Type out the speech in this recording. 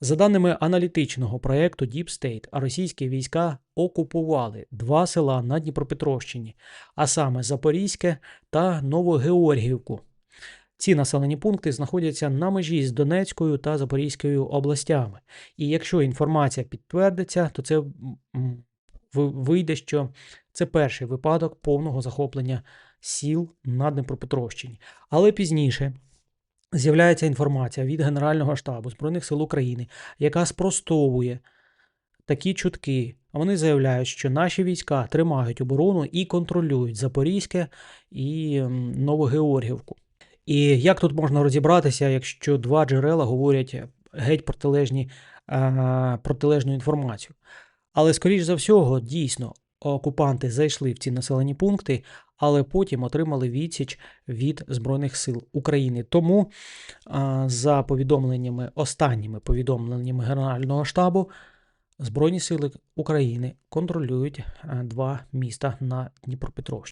За даними аналітичного проєкту Deep State, російські війська окупували два села на Дніпропетровщині, а саме Запорізьке та Новогеоргіївку. Ці населені пункти знаходяться на межі з Донецькою та Запорізькою областями. І якщо інформація підтвердиться, то це ви- вийде, що це перший випадок повного захоплення сіл на Дніпропетровщині. Але пізніше з'являється інформація від Генерального штабу Збройних сил України, яка спростовує такі чутки. Вони заявляють, що наші війська тримають оборону і контролюють Запорізьке і Новогеоргівку. І як тут можна розібратися, якщо два джерела говорять геть протилежні, протилежну інформацію? Але, скоріш за всього, дійсно, окупанти зайшли в ці населені пункти, але потім отримали відсіч від Збройних сил України. Тому, за повідомленнями, останніми повідомленнями Генерального штабу, Збройні сили України контролюють два міста на Дніпропетровщині.